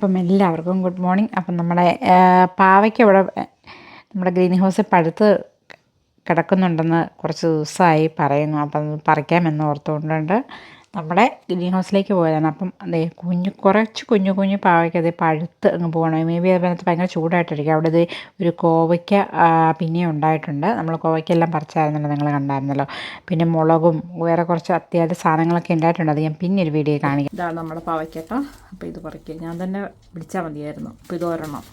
അപ്പം എല്ലാവർക്കും good morning അപ്പം നമ്മുടെ പാവയ്ക്ക് ഇവിടെ നമ്മുടെ ഗ്രീൻ ഹൗസിൽ പഴുത്ത് കിടക്കുന്നുണ്ടെന്ന് കുറച്ച് ദിവസമായി പറയുന്നു. അപ്പം പറിക്കാമെന്ന് ഓർത്തുകൊണ്ടുണ്ട്. നമ്മുടെ ഗ്രീൻ ഹൗസിലേക്ക് പോയതാണ്. അപ്പം അതേ കുഞ്ഞു കുറച്ച് കുഞ്ഞു കുഞ്ഞു പാവയ്ക്ക് അതേ പഴുത്ത് അങ്ങ് പോകണം. മേ ബി അതിനകത്ത് ഭയങ്കര ചൂടായിട്ടിരിക്കും അവിടെ ഇത് ഒരു കോവയ്ക്ക പിന്നെ പിന്നെയും ഉണ്ടായിട്ടുണ്ട്. നമ്മൾ കോവയ്ക്കെല്ലാം പറിച്ചായിരുന്നല്ലോ നിങ്ങൾ കണ്ടായിരുന്നല്ലോ. പിന്നെ മുളകും വേറെ കുറച്ച് അത്യാവശ്യ സാധനങ്ങളൊക്കെ ഉണ്ടായിട്ടുണ്ട്. അത് ഞാൻ പിന്നെ ഒരു വീഡിയോ കാണിക്കാം. ഇതാണ് നമ്മുടെ പാവയ്ക്കട്ടോ അപ്പോൾ ഇത് പറിക്കുക ഞാൻ തന്നെ പിടിച്ചാൽ മതിയായിരുന്നു. അപ്പോൾ ഇത് ഒരെണ്ണം?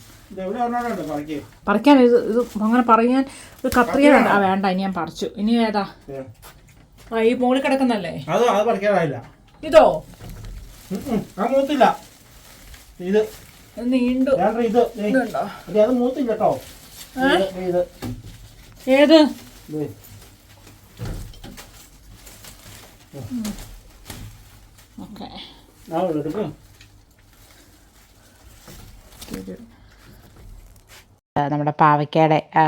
പറിക്കാൻ ഇത് ഇത് അങ്ങനെ പറയാൻ ഒരു കത്രിക വേണ്ട. ഇനി ഞാൻ പറിച്ചു. ഇനി ഏതാ? ഈ മുകളിൽ കിടക്കുന്നല്ലേ അത് അത് പഠിക്കാറായില്ല ഇതോ? ഉം. മൂത്തില്ല. ഇത്. നീണ്ടു. ഇത്. ഇത് അത് മൂത്തില്ല കേട്ടോ ഇത് ഇത്. ഏത്. ഓക്കെ. ആ. നമ്മുടെ പാവയ്ക്കയുടെ ആ,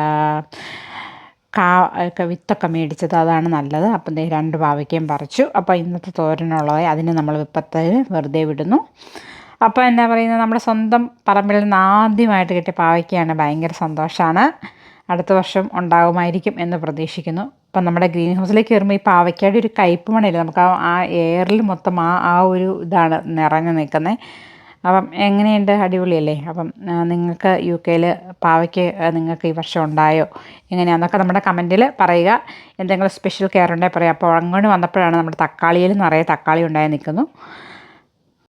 കാ ഒക്കെ വിത്തൊക്കെ മേടിച്ചത്. അതാണ് നല്ലത്. അപ്പം ദേ രണ്ട് പാവയ്ക്കയും പറിച്ചു. അപ്പോൾ ഇന്നത്തെ തോരനുള്ളത് അതിന് നമ്മൾ വിപ്പത്തിൽ വെറുതെ വിടുന്നു. അപ്പോൾ എന്താ പറയുന്നത്? നമ്മുടെ സ്വന്തം പറമ്പിൽ നിന്ന് ആദ്യമായിട്ട് കിട്ടിയ പാവയ്ക്കയാണ് ഭയങ്കര സന്തോഷമാണ്. അടുത്ത വർഷം ഉണ്ടാകുമായിരിക്കും എന്ന് പ്രതീക്ഷിക്കുന്നു. അപ്പം നമ്മുടെ ഗ്രീൻ ഹൗസിലേക്ക് കയറുമ്പോൾ ഈ പാവയ്ക്കയുടെ ഒരു കയ്പ്പ് മണയില്ല നമുക്ക് ആ എയറിൽ മൊത്തം ആ ആ ഒരു ഇതാണ് നിറഞ്ഞു നിൽക്കുന്നത്. അപ്പം എങ്ങനെയുണ്ട് അടിപൊളിയല്ലേ? അപ്പം നിങ്ങൾക്ക് യു കെയിൽ പാവയ്ക്ക് നിങ്ങൾക്ക് ഈ വർഷം ഉണ്ടായോ? എങ്ങനെയാണെന്നൊക്കെ നമ്മുടെ കമന്റിൽ പറയുക. എന്തെങ്കിലും സ്പെഷ്യൽ കെയർ ഉണ്ടെങ്കിൽ പറയാം അപ്പോൾ അങ്ങോട്ട് വന്നപ്പോഴാണ് നമ്മുടെ തക്കാളിയിൽ നിറയെ തക്കാളി ഉണ്ടായി നിൽക്കുന്നു.